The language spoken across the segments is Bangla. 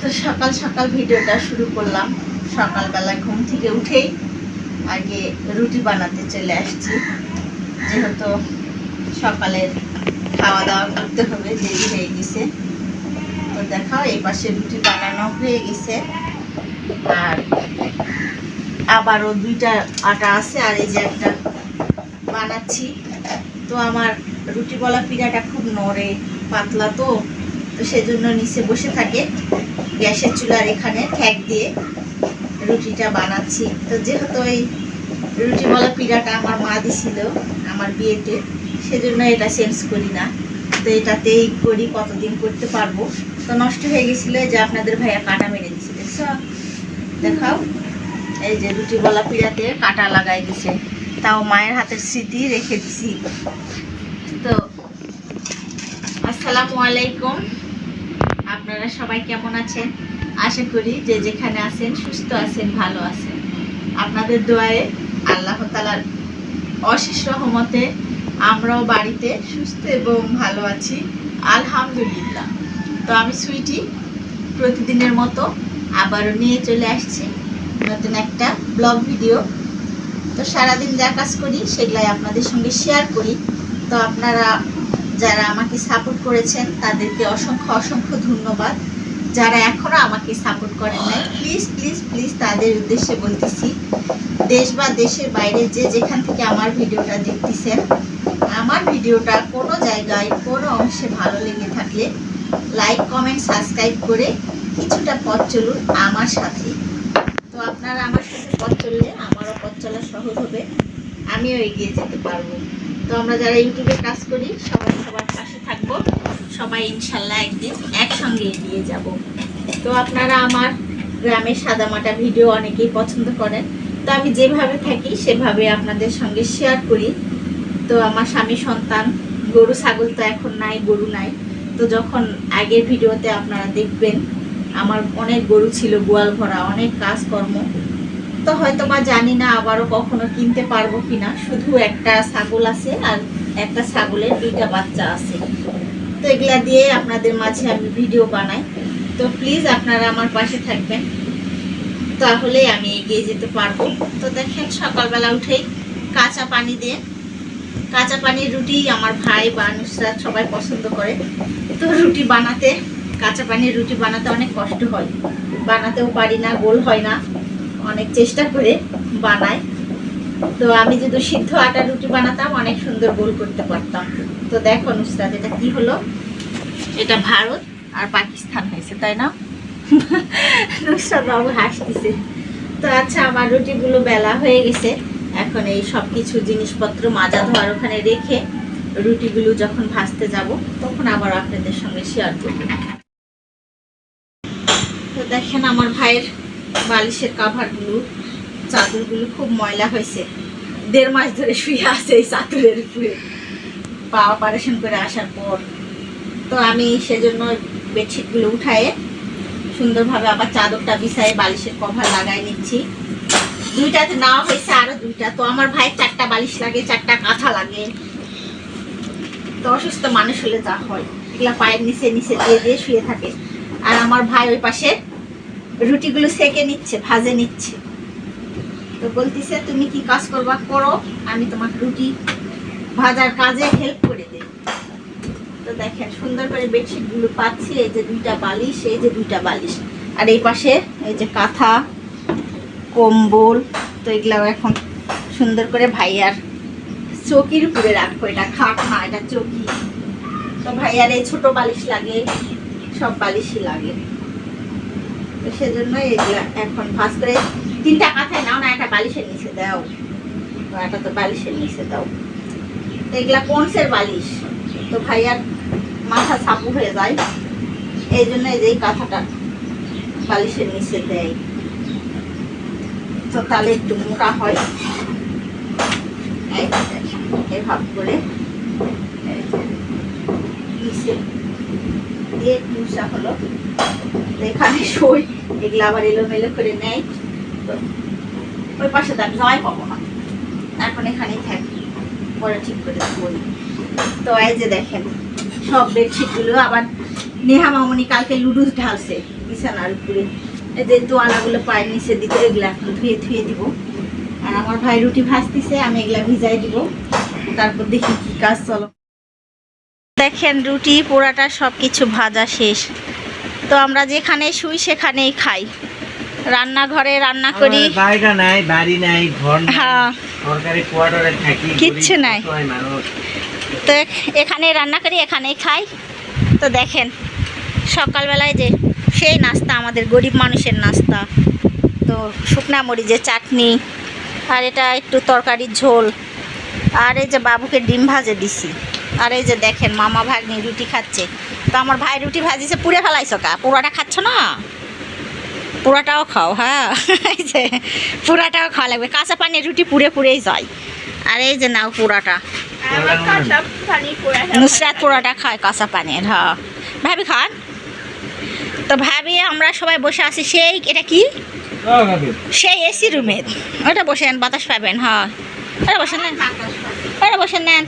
তো সকাল সকাল ভিডিওটা শুরু করলাম। সকালবেলা ঘুম থেকে উঠেই আগে রুটি বানাতে চলে আসছি। যেহেতু সকালের খাওয়া দাওয়া করতে হবে, দেরি হয়ে গেছে। তো দেখাও, এই পাশে রুটি বানানো হয়ে গেছে। আর আবারও দুইটা আটা আছে, আর এই যে একটা বানাচ্ছি। তো আমার রুটি বলা পিঠাটা খুব নড়ে, পাতলা তো। তো সেজন্য নিচে বসে থাকে গ্যাসের চুলার এখানে ঠ্যাক দিয়ে রুটিটা বানাচ্ছি। তো যেহেতু এই রুটি বলা পিঠাটা আমার মা দিছিল আমার বিয়েতে, সেজন্য এটা চেঞ্জ করি না। তো এটাতেই করি, কতদিন করতে পারব। তো নষ্ট হয়ে গেছিল যে আপনাদের ভাইয়া কাটা মেরে দিছে, দেখছ? দেখাও। এই যে রুটি বলা পিড়াতে কাটা লাগাই দিছে। তাও মায়ের হাতের স্মৃতি রেখে দিছি। তো, আসসালামু আলাইকুম। আপনারা সবাই কেমন আছেন? আশা করি যে যেখানে আছেন সুস্থ আছেন, ভালো আছেন। আপনাদের দোয়ায়ে আল্লাহ তালার অশেষ রহমতে আমরাও বাড়িতে সুস্থ এবং ভালো আছি। আলহামদুলিল্লাহ। তো আমি সুইটি প্রতিদিনের মতো আবারও নিয়ে চলে আসছি নতুন একটা ব্লগ ভিডিও। তো সারাদিন যা কাজ করি সেগুলাই আপনাদের সঙ্গে শেয়ার করি। তো আপনারা যারা আমাকে সাপোর্ট করেছেন, তাদেরকে অসংখ্য অসংখ্য ধন্যবাদ। যারা এখনও আমাকে সাপোর্ট করেন নাই প্লিজ প্লিজ প্লিজ তাদের উদ্দেশ্যে বলতেছি, দেশ বা দেশের বাইরে যে যেখান থেকে আমার ভিডিওটা দেখতেছেন, আমার ভিডিওটা কোনো জায়গায়, কোনো অংশে ভালো লেগে থাকলে লাইক কমেন্ট সাবস্ক্রাইব করে কিছুটা পথ চলুন আমার সাথে। তো আপনারা আমার সাথে পথ চললে আমারও পথ চলা সহজ হবে, আমিও এগিয়ে যেতে পারব। তো আমরা যারা ইউটিউবে কাজ করি, সবাই সবার পাশে থাকব। সবাই ইনশাল্লাহ একদিন একসঙ্গে এগিয়ে যাব। তো আপনারা আমার গ্রামের সাদামাটা ভিডিও অনেকেই পছন্দ করেন। তো আমি যেভাবে থাকি, সেভাবে আপনাদের সঙ্গে শেয়ার করি। তো আমার স্বামী সন্তান, গরু, ছাগল তো এখন নাই, গরু নাই। তো যখন আগের ভিডিওতে আপনারা দেখবেন, আমার অনেক গরু ছিল, গোয়াল ভরা, অনেক কাজকর্ম। তো হয়তো বা জানি না আবারও কখনো কিনতে পারব কিনা। শুধু একটা ছাগল আছে আর একটা ছাগলের দুইটা বাচ্চা আছে। তো এগুলা দিয়ে আপনাদের মাঝে আমি ভিডিও বানাই। তো প্লিজ আপনারা আমার পাশে থাকবেন। তাহলে আমি এগিয়ে যেতে পারব। তো দেখেন সকালবেলা উঠেই কাঁচা পানি দিয়ে, কাঁচা পানির রুটি আমার ভাই বা নুসরাত সবাই পছন্দ করে। তো রুটি বানাতে, কাঁচা পানির রুটি বানাতে অনেক কষ্ট হয়। বানাতেও পারি না, গোল হয় না। অনেক চেষ্টা করে বানাই তো আমি যদি সিদ্ধ আটা রুটি বানাতাম, অনেক সুন্দর গোল করতে পারতাম। তো দেখো নুসরাত, এটা কি হলো? এটা ভারত আর পাকিস্তান হয়েছে, তাই না? নুসরাত বাবু হাসতেছে। তো আচ্ছা আমার রুটিগুলো বেলা হয়ে গেছে। এখন এই সব কিছু জিনিসপত্র মাজা ধোয়ার ওখানে রেখে রুটিগুলো যখন ভাজতে যাব, তখন আবার আপনাদের সঙ্গে শেয়ার করব। তো দেখেন আমার ভাইয়ের বালিশের কাভারগুলো চাদরগুলো খুব ময়লা হয়েছে। দেড় মাস ধরে শুয়ে আছে এই চাদরের উপরে। পা অপারেশন করে আসার পর। তো আমি সেজন্য বেডশিটগুলো উঠায়ে সুন্দরভাবে আবার চাদরটা বিছায়ে বালিশের কভার লাগাই নিচ্ছি। দুইটাতে নেওয়া হয়েছে আরও দুইটা। তো আমার ভাই চারটা বালিশ লাগে, চারটা কাঁথা লাগে। তো অসুস্থ মানুষ হলে যা হয়। এগুলা পায়ের নিচে নিচে দিয়ে দিয়ে শুয়ে থাকে। আর আমার ভাই ওই পাশে রুটিগুলো সেকে নিচ্ছে, ভাজে নিচ্ছে। তো বলতেছে, তুমি কি কাজ করবা? করো, আমি তোমাকে রুটি ভাজার কাজে হেল্প করে দেই। তো দেখেন, সুন্দর করে বেডশিটগুলো পাচ্ছি, এই যে দুইটা বালিশ, এই যে দুইটা বালিশ। আর এই পাশে, এই যে কাঁথা, কম্বল, তো এগুলো এখন সুন্দর করে ভাইয়ার চকির উপরে রাখব। এটা খাট না, এটা চকি। তো ভাইয়ার এই ছোটো বালিশ লাগে, সব বালিশই লাগে। সেজন্য এগুলা এখন ভাজ করে তিনটা কাঁথায় নাও না, একটা বালিশের নিচে দাও। একটা তো বালিশের নিচে দাও। তো এগুলা পন্সের বালিশ? তো ভাইয়ার মাথা ছাপু হয়ে যায়। এই জন্য এই যে কাঁথাটা বালিশের নিচে দেয়। তো তাহলে একটু মোটা হয়। এভাব করে নিচে দিয়ে মুসা হলো। এখানে সই, এগুলো আবার এলোমেলো করে নেয়। ওই পাশে তো আমি জামাই পাবো না। এখন এখানেই থাকি। পরে ঠিক করে বলি। তো এই যে দেখেন, সব বেডশিটগুলো আবার নেহা মামনি কালকে লুডুস ঢালছে বিছানার উপরে। যে তোয়ালাগুলো পায়ের নিচে দিতে এগুলা এখন ধুয়ে ধুয়ে দিব। আর আমার ভাই রুটি ভাজতেছে, আমি এগুলা ভিজাই দিব। তারপর দেখি কি কাজ চলো। দেখেন রুটি, পোড়াটা সব কিছু ভাজা শেষ। তো আমরা যেখানে শুই সেখানেই খাই। রান্নাঘরে রান্না করি। জায়গা নাই বাড়ি নাই ঘর হ্যাঁ। সরকারি কোয়ার্টারে থাকি কিচ্ছু নাই। তো এখ- এখানে রান্না করি এখানেই খাই। তো দেখেন সকালবেলায় যে সেই নাস্তা আমাদের গরিব মানুষের নাস্তা। তো শুকনা মরিচের চাটনি আর এটা একটু তরকারির ঝোল। আর এই যে বাবুকে ডিম ভাজে দিছি। আর এই যে দেখেন মামা ভাগ্নি রুটি খাচ্ছে। তো আমার ভাই রুটি ভাজিছে, পুড়ে ফেলাইছ কা? পুরাটা খাচ্ছ না? পুরাটাও খাও হ্যাঁ। পুরাটাও খাওয়া লাগবে। কাঁচা পানি রুটি পুড়ে পুড়েই যায়। আর এই যে নাও পুরাটা। নুসরাত পোড়াটা খায় কাঁচা পানির হ্যাঁ। ভাবি খান? তো ভাবি, আমরা সবাই বসে আছি সেই, এটা কি? সেই এসি রুমের ওটা বসেন, বাতাস পাবেন হ্যাঁ। ওটা বসে নেন। ওটা বসে নেন।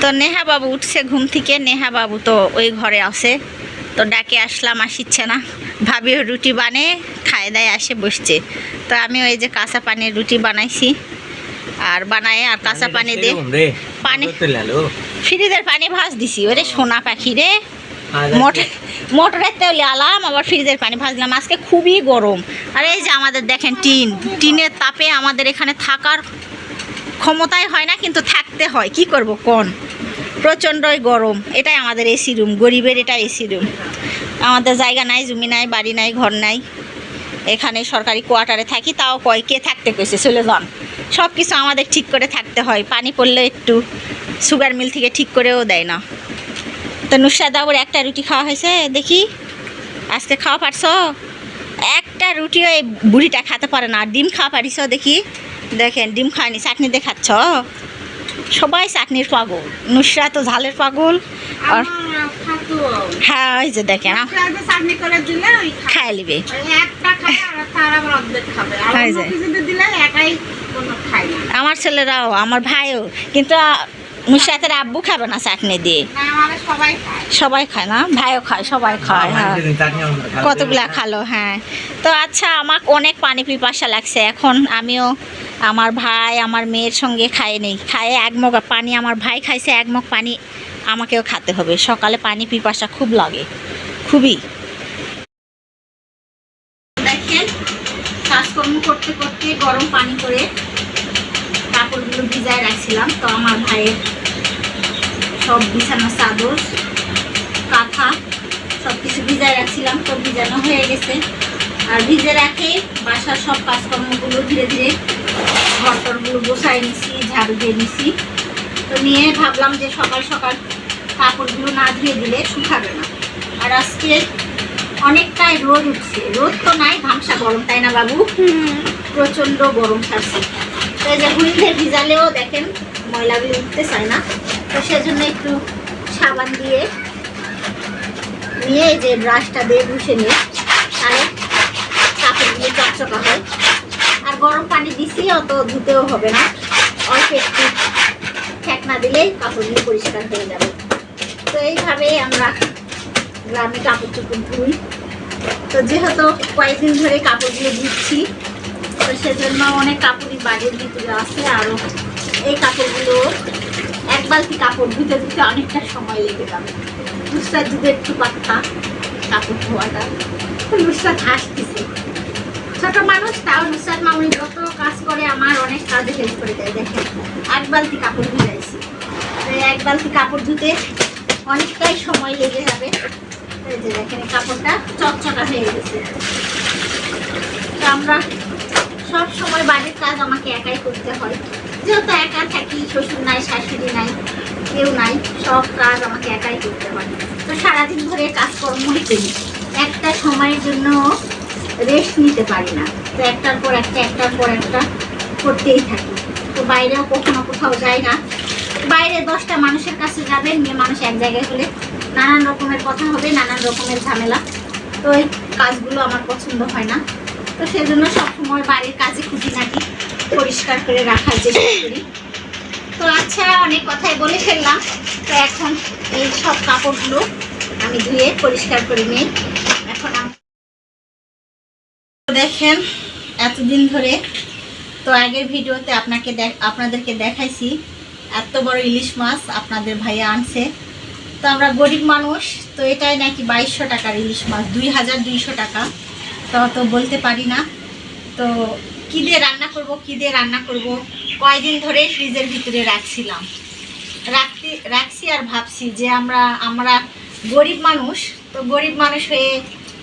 তো নেহা বাবু উঠছে ঘুম থেকে। নেহা বাবু তো ওই ঘরে আছে। তো ডাকে আসলাম আসিচ্ছে না। ভাবিও রুটি বানে খায় দায় আসে বসছে। তো আমি ওই যে কাঁচা পানির রুটি বানাইছি। আর বানায় আর কাঁচা পানি দিয়ে রে। পানি- ফ্রিজের পানি ভাজ দিছি। ওরে সোনা পাখি রে। মোটরের তেল আলাম আবার ফ্রিজের পানি ভাজলাম। আজকে খুবই গরম। আর এই যে আমাদের দেখেন টিন। টিনের তাপে আমাদের এখানে থাকার ক্ষমতাই হয় না কিন্তু থাকতে হয়। কি করব কোন? প্রচণ্ডই গরম। এটাই আমাদের এসি রুম গরিবের এটা এসি রুম আমাদের জায়গা নাই, জমি নাই, বাড়ি নাই, ঘর নাই। এখানে সরকারি কোয়ার্টারে থাকি, তাও কয় কে থাকতে কইছে, চলে যান। সব কিছু আমাদের ঠিক করে থাকতে হয়, পানি পড়লে একটু সুগার মিল থেকে ঠিক করেও দেয় না। তো নুসরাত বাবুর একটা রুটি খাওয়া হয়েছে, দেখি, আজকে খাওয়া পারছ? একটা রুটিও এই বুড়িটা খেতে পারে না ডিম খাওয়া পারিস দেখি? দেখেন, ডিম খাওয়ানি চাটনি দিয়ে খাচ্ছ? সবাই চাটনির পাগল। নুসরা তো ঝালের পাগল। আর হ্যাঁ ওই যে দেখেন খাই অন্য যায়। কিছুতে দিলে একাই কোনো খায় না। আমার ছেলেরাও আমার ভাইও কিন্তু নুসরাতের আব্বু খাবে না চাটনি দিয়ে। সবাই খায়। না? ভাইও খায় সবাই খায় হ্যাঁ। কতগুলা খালো হ্যাঁ। তো আচ্ছা আমার অনেক পানি পিপাসা লাগছে। এখন আমিও আমার ভাই আমার মেয়ের সঙ্গে খায় নেই। খায়ে এক মগ পানি আমার ভাই খাইছে, এক মগ পানি আমাকেও খেতে হবে। সকালে পানি পিপাসা খুব লাগে, খুবই। দেখেন, কাজকর্ম করতে করতে গরম পানি করে কাপড়গুলো ভিজায় রাখছিলাম। তো আমার ভাইয়ের সব বিছানা, চাদর, কাঁথা সব কিছু ভিজায় রাখছিলাম। তো ভিজানো হয়ে গেছে। আর ভিজে রাখে বাসার সব কাজকর্মগুলো ধীরে ধীরে ঘর টরগুলো বসাই নিছি ঝাড়ু দিয়ে নিছি। তো নিয়ে ভাবলাম যে সকাল সকাল কাপড়গুলো না ধুয়ে দিলে শুকাবে না। আর আজকে অনেকটাই রোদ উঠছে। রোদ তো নাই ঘামসা গরম, তাই না বাবু? প্রচণ্ড গরম ছাড়ছে। তো এই যে হুইলে ভিজালেও দেখেন ময়লাগুলো উঠতে চায় না। তো সেজন্য একটু সাবান দিয়ে নিয়ে যে ব্রাশটা দিয়ে ঘুষে নিয়ে তাহলে কাপড়গুলো চকচকা হয়। গরম পানি দিছি অত ধুতেও হবে না। অল্প একটু ঠেকনা দিলেই কাপড়গুলো পরিষ্কার হয়ে যাবে। তো এইভাবেই আমরা গ্রামে কাপড় চোপড় ধুই। তো যেহেতু কয়েকদিন ধরে কাপড়গুলো ধুচ্ছি, তো সেজন্য অনেক কাপড়ই বাড়ির ভিতরে আছে আরও এই কাপড়গুলো এক বালতি কাপড় ধুতে ধুতে অনেকটা সময় লেগে যাবে। নুসরাত যদি একটু পাত্তা কাপড় ধোয়াটা। নুসরাত হাসতেছে ছোট মানুষ, তাও নুসরাত মামনি যত কাজ করে, আমার অনেক কাজে হেল্প করে দেয়, দেখেন। এক বালতি কাপড় তো এক বালতি কাপড় ধুতে অনেকটাই সময় লেগে যাবে। দেখেন কাপড়টা চকচকা হয়ে গেছে। তো আমরা সব সময় বাড়ির কাজ আমাকে একাই করতে হয়। যেহেতু একা থাকি, শ্বশুর নাই, শাশুড়ি নাই, কেউ নাই, সব কাজ আমাকে একাই করতে হয়। তো সারাদিন ধরে কাজকর্মই করি একটা সময়ের জন্য রেস্ট নিতে পারি না। তো একটার পর একটা, একটার পর একটা করতেই থাকি। তো বাইরেও কখনো কোথাও যাই না। বাইরে দশটা মানুষের কাছে যাবে মেয়ে মানুষ এক জায়গায় হলে নানান রকমের কথা হবে, নানান রকমের ঝামেলা। তো এই কাজগুলো আমার পছন্দ হয় না। তো সেজন্য সবসময় বাড়ির কাজে খুঁটিনাটি পরিষ্কার করে রাখার চেষ্টা করি। তো আচ্ছা অনেক কথাই বলে ফেললাম। তো এখন এই সব কাপড়গুলো আমি ধুয়ে পরিষ্কার করে নিই। দেখেন, এতদিন ধরে তো আগের ভিডিওতে আপনাকে আপনাদেরকে দেখাইছি, এত বড় ইলিশ মাছ আপনাদের ভাইয়া আনছে। তো আমরা গরিব মানুষ, তো এটাই নাকি বাইশশো টাকার ইলিশ মাছ, দুই হাজার দুইশো টাকা। তো তো বলতে পারি না। তো কী দিয়ে রান্না করব, কী দিয়ে রান্না করব, কয়দিন ধরে ফ্রিজের ভিতরে রাখছিলাম। রাখতে, রাখছি আর ভাবছি যে আমরা আমরা গরিব মানুষ, তো গরিব মানুষ হয়ে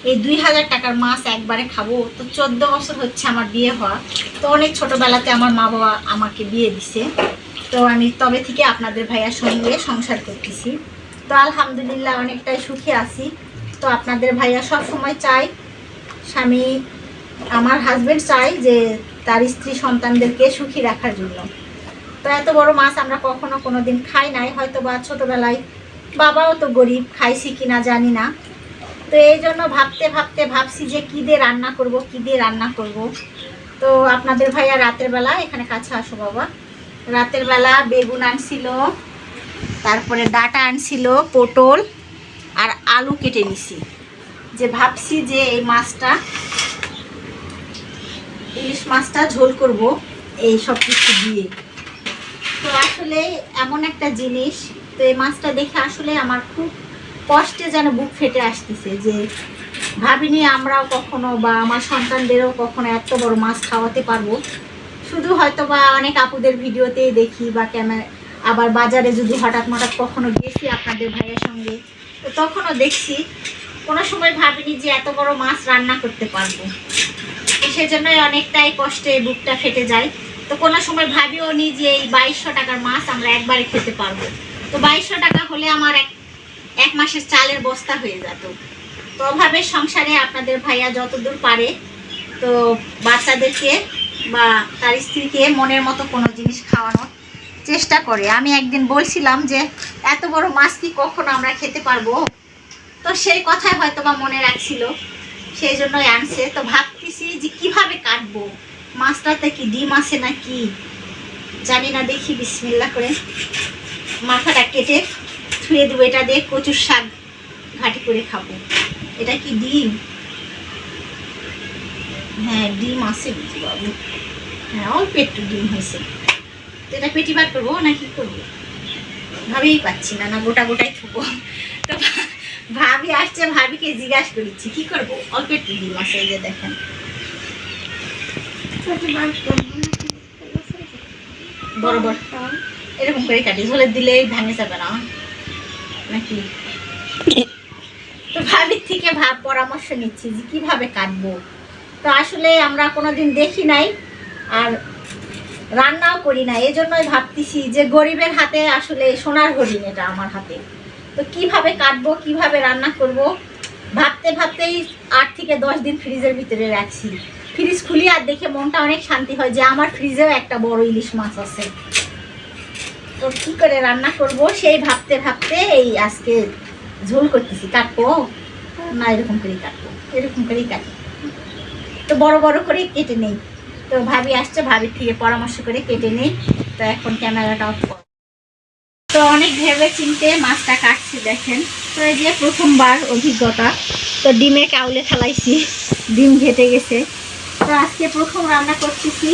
এই দুই হাজার টাকার মাছ একবারে খাব। তো চোদ্দ বছর হচ্ছে আমার বিয়ে হওয়া। তো অনেক ছোটোবেলাতে আমার মা বাবা আমাকে বিয়ে দিছে। তো আমি তবে থেকে আপনাদের ভাইয়ার সঙ্গে সংসার করতেছি। তো আলহামদুলিল্লাহ অনেকটাই সুখে আছি। তো আপনাদের ভাইয়া সব সময় চাই স্বামী, আমার হাজবেন্ড চাই যে তার স্ত্রী সন্তানদেরকে সুখী রাখার জন্য। তো এত বড় মাছ আমরা কখনো কোনো দিন খাই নাই হয়তো বা ছোটোবেলায়। বাবাও তো গরিব, খাইছি কিনা জানি না। তো এই জন্য ভাবতে ভাবতে ভাবছি যে কী দিয়ে রান্না করব, কী দিয়ে রান্না করব। তো আপনাদের ভাইয়া রাতের বেলা, এখানে কাছে আসো বাবা। রাতের বেলা বেগুন আনছিল, তারপরে ডাটা আনছিল, পটল, আর আলু কেটে নিছি। যে ভাবছি যে এই মাছটা, ইলিশ মাছটা ঝোল করব এই সব কিছু দিয়ে। তো আসলে এমন একটা জিনিস, তো এই মাছটা দেখে আসলে আমার খুব কষ্টে যেন বুক ফেটে আসতেছে যে ভাবিনি আমরাও কখনো বা আমার সন্তানদেরও কখনো এত বড় মাছ খাওয়াতে পারব। শুধু হয়তো বা অনেক আপুদের ভিডিওতেই দেখি বা ক্যামেরা আবার বাজারে যদি হঠাৎ হঠাৎ কখনো গেছি আপনাদের ভাইয়ের সঙ্গে, তো তখনও দেখছি কোনো সময় ভাবিনি যে এত বড় মাছ রান্না করতে পারব। সেজন্যই অনেকটাই কষ্টে বুকটা ফেটে যায়। তো কোনো সময় ভাবিও নি যে এই বাইশশো টাকার মাছ আমরা একবারে খেতে পারব। তো বাইশশো টাকা হলে আমার এক এক মাসের চালের বস্তা হয়ে যেত। তো অভাবে সংসারে আপনাদের ভাইয়া যতদূর পারে, তো বাচ্চাদেরকে বা তার স্ত্রীকে মনের মতো কোনো জিনিস খাওয়ানোর চেষ্টা করে। আমি একদিন বলছিলাম যে, এত বড় মাছ কি কখনো আমরা খেতে পারব? তো সেই কথাই হয়তো বা মনে রাখছিল। সেই জন্যই আনছে। তো ভাবতেছি যে কীভাবে কাটবো? মাছটাতে কি ডিম আছে না কি জানি না, দেখি বিসমিল্লা করে। মাথাটা কেটে ধুয়ে দেবো, এটা দিয়ে কচুর শাক ঘাটি করে খাব। এটা কি ডিম? হ্যাঁ ডিম আছে বাবু। হ্যাঁ অল্প একটু ডিম হয়েছে। তো এটা পেটি বার করব না কি করব? ভাবেই পাচ্ছি না না গোটা গোটাই খাব। তো ভাবি আসছে, ভাবিকে জিজ্ঞাসা করেছি কি করব? অল্প একটু ডিম আছে এই যে দেখেন। বড় বড়। এরকম করে কাটি ঝোলে দিলেই ভাঙে যাবে না। নাকি? ভাবির থেকে ভাব, পরামর্শ নিচ্ছি যে কীভাবে কাটবো। তো আসলে আমরা কোনোদিন দেখি নাই আর রান্নাও করি না এই জন্যই ভাবতেছি যে গরিবের হাতে আসলে সোনার হরিণ এটা আমার হাতে। তো কীভাবে কাটবো, কীভাবে রান্না করব? ভাবতে ভাবতেই আট থেকে দশ দিন ফ্রিজের ভিতরে রাখছি। ফ্রিজ খুলি আর দেখে মনটা অনেক শান্তি হয় যে আমার ফ্রিজেও একটা বড় ইলিশ মাছ আছে। তো কি করে রান্না করব? সেই ভাবতে ভাবতে এই আজকে ঝোল করতেছি। কাটবো? না, এরকম করেই কাটবো। এরকম করেই কাটি। তো বড় বড় করে কেটে নেই। তো ভাবি আসছে, ভাবির থেকে পরামর্শ করে কেটে নেই। তো এখন ক্যামেরাটা অফ করো তো অনেক ভেবে চিনতে মাছটা কাটছি, দেখেন। তো এই যে প্রথমবার অভিজ্ঞতা। তো ডিমে কাউলে ফেলাইছি। ডিম ঘেটে গেছে। তো আজকে প্রথম রান্না করতেছি।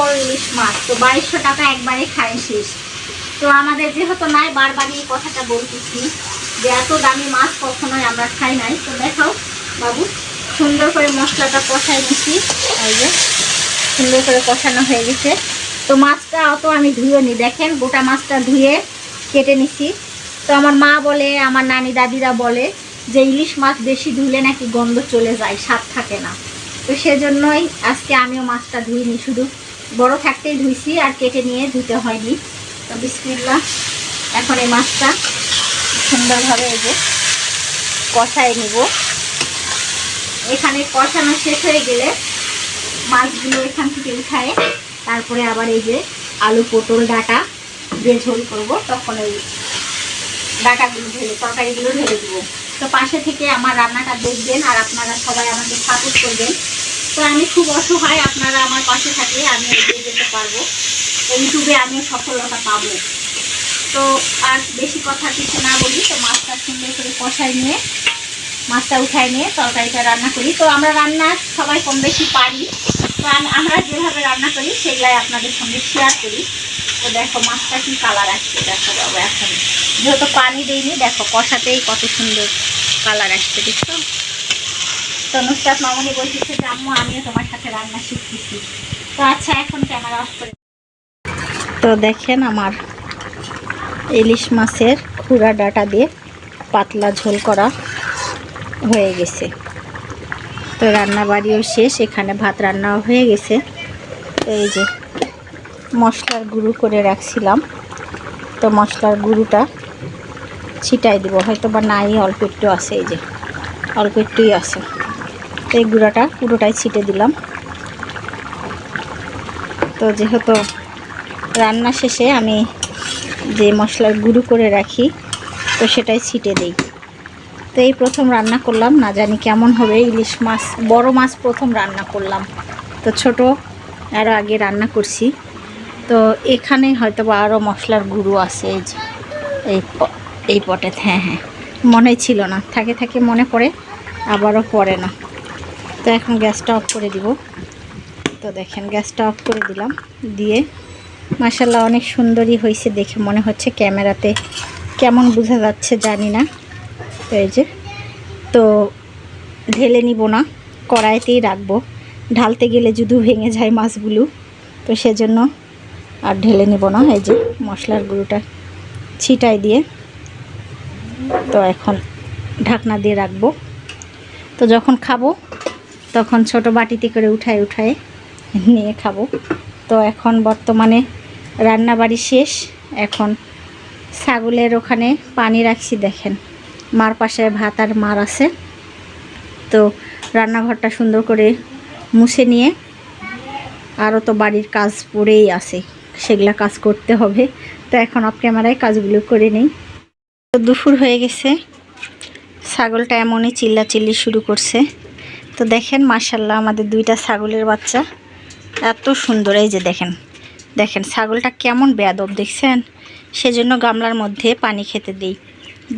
বড় ইলিশ মাছ, তো বাইশশো টাকা একবারে খাই শেষ। তো আমাদের যেহেতু নাই বারবারই এই কথাটা বলতেছি যে এত দামি মাছ কখনোই আমরা খাই নাই। তো দেখাও, বাবু, সুন্দর করে মশলাটা কষাই নিছি এই যে, সুন্দর করে কষানো হয়ে গেছে। তো মাছটা অত আমি ধুয়ে নি, দেখেন, গোটা মাছটা ধুয়ে কেটে নিছি। তো আমার মা বলে, আমার নানি দাদিরা বলে যে ইলিশ মাছ বেশি ধুলে নাকি গন্ধ চলে যায়, স্বাদ থাকে না। তো সেজন্যই আজকে আমিও মাছটা ধুইনি শুধু। বড় থাকতেই ধুইছি আর কেটে নিয়ে ধুতে হয়নি। তো বিসমিল্লা এখন এই মাছটা সুন্দরভাবে এই যে কষায় নিব। এখানে কষানো শেষ হয়ে গেলে মাছগুলো এখান থেকে উঠায় তারপরে আবার এই যে আলু পটল ডাটা দিয়ে ঝোল করব। তখন ওই ডাটাগুলো ঢেলে, তরকারিগুলো ঢেলে দেবো। তো পাশে থেকে আমার রান্নাটা দেখবেন আর আপনারা সবাই আমাকে সাপোর্ট করবেন। তো আমি খুব অসহায় আপনারা আমার পাশে থাকলে আমি এগিয়ে যেতে পারব। ইউটিউবে আমিও সফলতা পাবো। তো আর বেশি কথা কিছু না বলি, তো মাছটা সুন্দর করে কষাই নিয়ে, মাছটা উঠাই নিয়ে তরকারিটা রান্না করি। তো আমরা রান্না সবাই কম বেশি পারি। তো আমরা যেভাবে রান্না করি, সেগুলাই আপনাদের সঙ্গে শেয়ার করি। তো দেখো মাছটা কি কালার আসছে, দেখো বাবা, এখন। যেহেতু পানি দিইনি, দেখো কষাতেই কত সুন্দর কালার আসছে, দেখছ? তো মামনি বলতেছে যে, আম্মু, আমিও তোমার সাথে রান্না শিখতেছি। তো আচ্ছা এখন ক্যামেরা অফ করে তো দেখেন আমার ইলিশ মাছের খুরা ডাটা দিয়ে পাতলা ঝোল করা হয়ে গেছে। তো রান্না বাড়িও শেষ, এখানে ভাত রান্নাও হয়ে গেছে। এই যে মশলার গুঁড়ো করে রাখছিলাম। তো মশলার গুঁড়োটা ছিটাই দিব হয়তো বা নাই, অল্প একটু আছে, এই যে অল্প একটুই আছে। এই গুঁড়োটা পুরোটাই ছিটে দিলাম। তো যেহেতু রান্না শেষে আমি যে মশলার গুঁড়ো করে রাখি, তো সেটাই ছিটে দিই। তো এই প্রথম রান্না করলাম, না জানি কেমন হবে, ইলিশ মাছ, বড় মাছ প্রথম রান্না করলাম। তো ছোট আরও আগে রান্না করছি। তো এখানে হয়তো বা আরও মশলার গুঁড়ো আছে, এই এই পটে হ্যাঁ হ্যাঁ। মনে ছিল না, থাকে থাকে মনে পড়ে, আবারও পড়ে না। তো এখন গ্যাসটা অফ করে দিব। তো দেখেন, গ্যাসটা অফ করে দিলাম। দিয়ে মাসাল্লাহ অনেক সুন্দরই হয়েছে দেখে মনে হচ্ছে ক্যামেরাতে। কেমন বোঝা যাচ্ছে জানি না। তো এই যে, তো ঢেলে নিব না, কড়াইতেই রাখব। ঢালতে গেলে যদি ভেঙে যায় মাছগুলো। তো সেজন্য আর ঢেলে নিব না, এই যে মশলার গুঁড়োটা ছিটাই দিয়ে। তো এখন ঢাকনা দিয়ে রাখব। তো যখন খাব তখন ছোট বাটিতে করে উঠায় উঠায় নিয়ে খাব। তো এখন বর্তমানে রান্নাবাড়ি শেষ। এখন ছাগলের ওখানে পানি রাখছি, দেখেন। মার পাশে ভাত আর মার আছে। তো রান্নাঘরটা সুন্দর করে মুছে নিয়ে আরও তো বাড়ির কাজ পড়েই আছে, সেগুলা কাজ করতে হবে। তো এখন অফ ক্যামেরায় কাজগুলো করে নিই। তো দুপুর হয়ে গেছে। ছাগলটা এমনই চিল্লা চিল্লি শুরু করছে। তো দেখেন মার্শাল্লাহ আমাদের দুইটা ছাগলের বাচ্চা। এত সুন্দর, এই যে দেখেন। দেখেন, ছাগলটা কেমন বেয়াদব, দেখছেন? সেজন্য গামলার মধ্যে পানি খেতে দিই।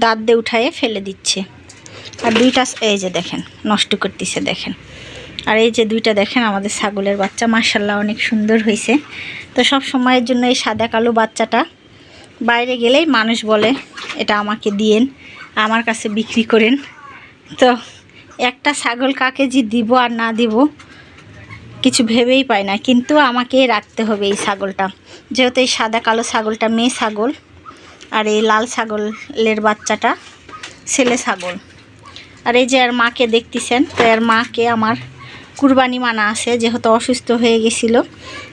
দাঁত দিয়ে উঠায়ে ফেলে দিচ্ছে। আর দুইটা এই যে দেখেন, নষ্ট করতেছে, দেখেন। আর এই যে দুইটা দেখেন, আমাদের ছাগলের বাচ্চা মার্শাল্লাহ অনেক সুন্দর হয়েছে তো সব সময়ের জন্য এই সাদা কালো বাচ্চাটা বাইরে গেলেই মানুষ বলে, এটা আমাকে দিয়েন, আমার কাছে বিক্রি করেন। তো একটা ছাগল কাকে যে দিব আর না দিব, কিছু ভেবেই পাই না। কিন্তু আমাকে রাখতে হবে এই ছাগলটা। যেহেতু এই সাদা কালো ছাগলটা মেয়ে ছাগল আর এই লাল ছাগলের বাচ্চাটা ছেলে ছাগল। আর এই যে আর মাকে দেখতেছেন, তো এর মাকে আমার কুরবানি মানা আছে, যেহেতু অসুস্থ হয়ে গেছিল।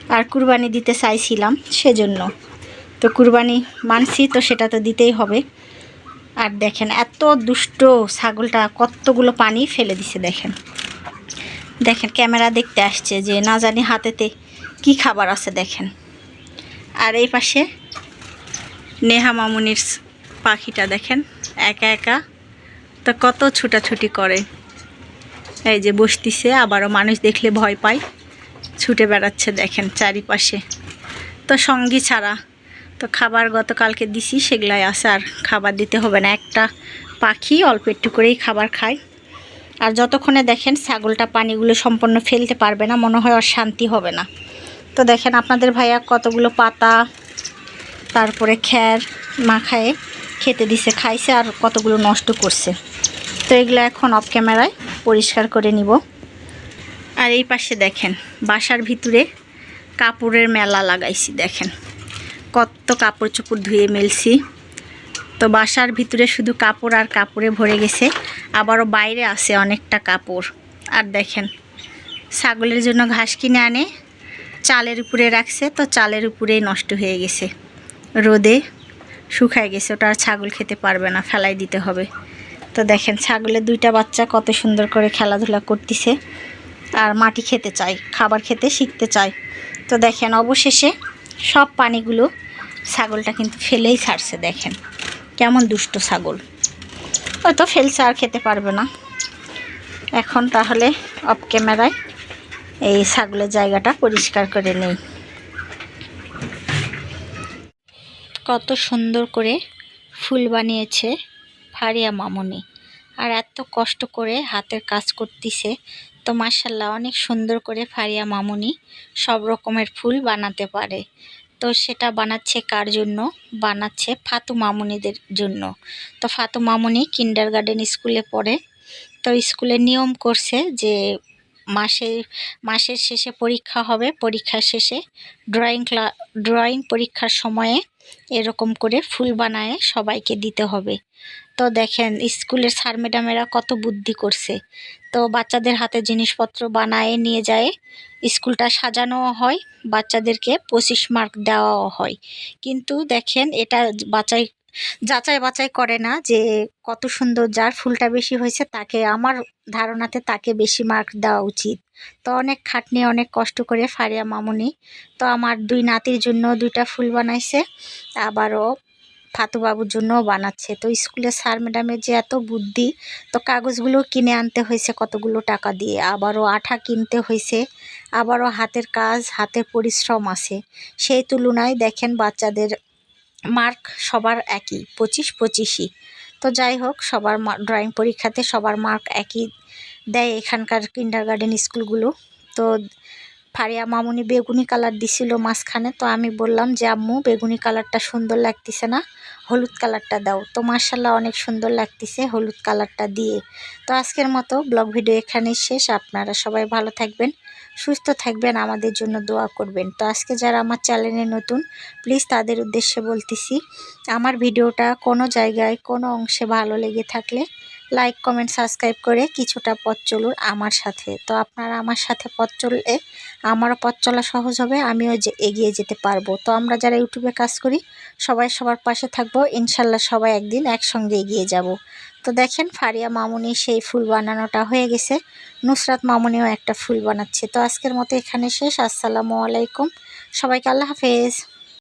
আর কুরবানি দিতে চাইছিলাম সেজন্য। তো কুরবানি মানছি, তো সেটা তো দিতেই হবে। আর দেখেন, এত দুষ্ট ছাগলটা কতগুলো পানি ফেলে দিছে, দেখেন। দেখেন, ক্যামেরা দেখতে আসছে যে না জানি হাতেতে কি খাবার আছে, দেখেন। আর এই পাশে নেহা মামুনির পাখিটা, দেখেন, একা একা তো কত ছুটাছুটি করে। এই যে বসতিছে, আবারও মানুষ দেখলে ভয় পায়, ছুটে বেড়াচ্ছে, দেখেন, চারিপাশে। তো সঙ্গী ছাড়া তো খাবার গতকালকে দিছি, সেগুলাই আছে আর খাবার দিতে হবে না। একটা পাখি অল্প একটু করেই খাবার খায়। আর যতক্ষণে দেখেন ছাগলটা পানিগুলো সম্পূর্ণ ফেলতে পারবে না, মনে হয় আর শান্তি হবে না। তো দেখেন আপনাদের ভাইয়া কতগুলো পাতা, তারপরে খ্যার মাখায়ে খেতে দিছে, খাইছে আর কতগুলো নষ্ট করছে। তো এগুলো এখন অফ ক্যামেরায় পরিষ্কার করে নিব। আর এই পাশে দেখেন, বাসার ভিতরে কাপড়ের মেলা লাগাইছি, দেখেন। কত কাপড় চোপড় ধুয়ে মেলছি। তো বাসার ভিতরে শুধু কাপড় আর কাপড়ে ভরে গেছে, আবারও বাইরে আছে অনেকটা কাপড়। আর দেখেন, ছাগলের জন্য ঘাস কিনে আনে, চালের উপরে রাখছে, তো চালের উপরেই নষ্ট হয়ে গেছে। রোদে শুকায় গেছে, ওটা আর ছাগল খেতে পারবে না, ফেলাই দিতে হবে। তো দেখেন, ছাগলের দুইটা বাচ্চা কত সুন্দর করে খেলাধুলা করতেছে। আর মাটি খেতে চায়, খাবার খেতে শিখতে চায়। তো দেখেন, অবশেষে সব পানিগুলো ছাগলটা কিন্তু ফেলেই ছাড়ছে, দেখেন। কেমন দুষ্ট ছাগল। হয়তো ফেলছে, আর খেতে পারবে না। এখন তাহলে অফ ক্যামেরায় এই ছাগলের জায়গাটা পরিষ্কার করে নেই। কত সুন্দর করে ফুল বানিয়েছে ফারিয়া মামুনি। আর এত কষ্ট করে হাতের কাজ করতেছে। তো মার্শাল্লাহ অনেক সুন্দর করে ফারিয়া মামুনি সব রকমের ফুল বানাতে পারে। তো সেটা বানাচ্ছে কার জন্য? বানাচ্ছে ফাতু মামুনিদের জন্য। তো ফাতু মামুনি কিন্ডার গার্ডেন স্কুলে পড়ে। তো স্কুলে নিয়ম করছে যে মাসে, মাসের শেষে পরীক্ষা হবে। পরীক্ষার শেষে ড্রয়িং ক্লা ড্রয়িং পরীক্ষার সময়ে এরকম করে ফুল বানায় সবাইকে দিতে হবে। তো দেখেন, স্কুলের স্যার ম্যাডামেরা কত বুদ্ধি করছে। তো বাচ্চাদের হাতে জিনিসপত্র বানায় নিয়ে যায়, স্কুলটা সাজানোও হয়, বাচ্চাদেরকে পঁচিশ মার্ক দেওয়াও হয়। কিন্তু দেখেন, এটা বাছাই যাচাই বাছাই করে না যে কত সুন্দর যার ফুলটা বেশি হয়েছে তাকে, আমার ধারণাতে তাকে বেশি মার্ক দেওয়া উচিত। তো অনেক খাটনি, অনেক কষ্ট করে ফারিয়া মামুনি, তো আমার দুই নাতির জন্য দুইটা ফুল বানাইছে, আবারও ফাতুবাবুর জন্যও বানাচ্ছে। তো স্কুলে স্যার ম্যাডামের যে এত বুদ্ধি, তো কাগজগুলো কিনে আনতে হয়েছে কতগুলো টাকা দিয়ে, আবারও আঠা কিনতে হয়েছে, আবারও হাতের কাজ, হাতের পরিশ্রম আছে। সেই তুলনায় দেখেন বাচ্চাদের মার্ক সবার একই, পঁচিশ পঁচিশই। তো যাই হোক, সবার ড্রয়িং পরীক্ষাতে সবার মার্ক একই দেয় এখানকার কিন্ডার গার্ডেন স্কুলগুলো। তো ফারিয়া মামুনি বেগুনি কালার দিছিল মাঝখানে, তো আমি বললাম যে, আম্মু, বেগুনি কালারটা সুন্দর লাগতেছে না। হলুদ কালারটা দাও। তো মার্শাল্লাহ অনেক সুন্দর লাগতেছে হলুদ কালারটা দিয়ে। তো আজকের মতো ব্লগ ভিডিও এখানেই শেষ। আপনারা সবাই ভালো থাকবেন, সুস্থ থাকবেন, আমাদের জন্য দোয়া করবেন। তো আজকে যারা আমার চ্যানেলে নতুন প্লিজ তাদের উদ্দেশ্যে বলতেছি, আমার ভিডিওটা কোনো জায়গায়, কোনো অংশে ভালো লেগে থাকলে লাইক কমেন্ট সাবস্ক্রাইব করে কিছুটা পথ চলুন আমার সাথে। তো আপনারা আমার সাথে পথ চললে আমারও পথ চলা সহজ হবে, আমিও যে এগিয়ে যেতে পারব। তো আমরা যারা ইউটিউবে কাজ করি, সবাই সবার পাশে থাকব, ইনশাল্লাহ সবাই একদিন একসঙ্গে এগিয়ে যাব। তো দেখেন, ফারিয়া মামুনি সেই ফুল বানানোটা হয়ে গেছে, নুসরাত মামুনিও একটা ফুল বানাচ্ছে। তো আজকের মতো এখানে শেষ, আসসালামু আলাইকুম, সবাইকে আল্লাহ হাফেজ।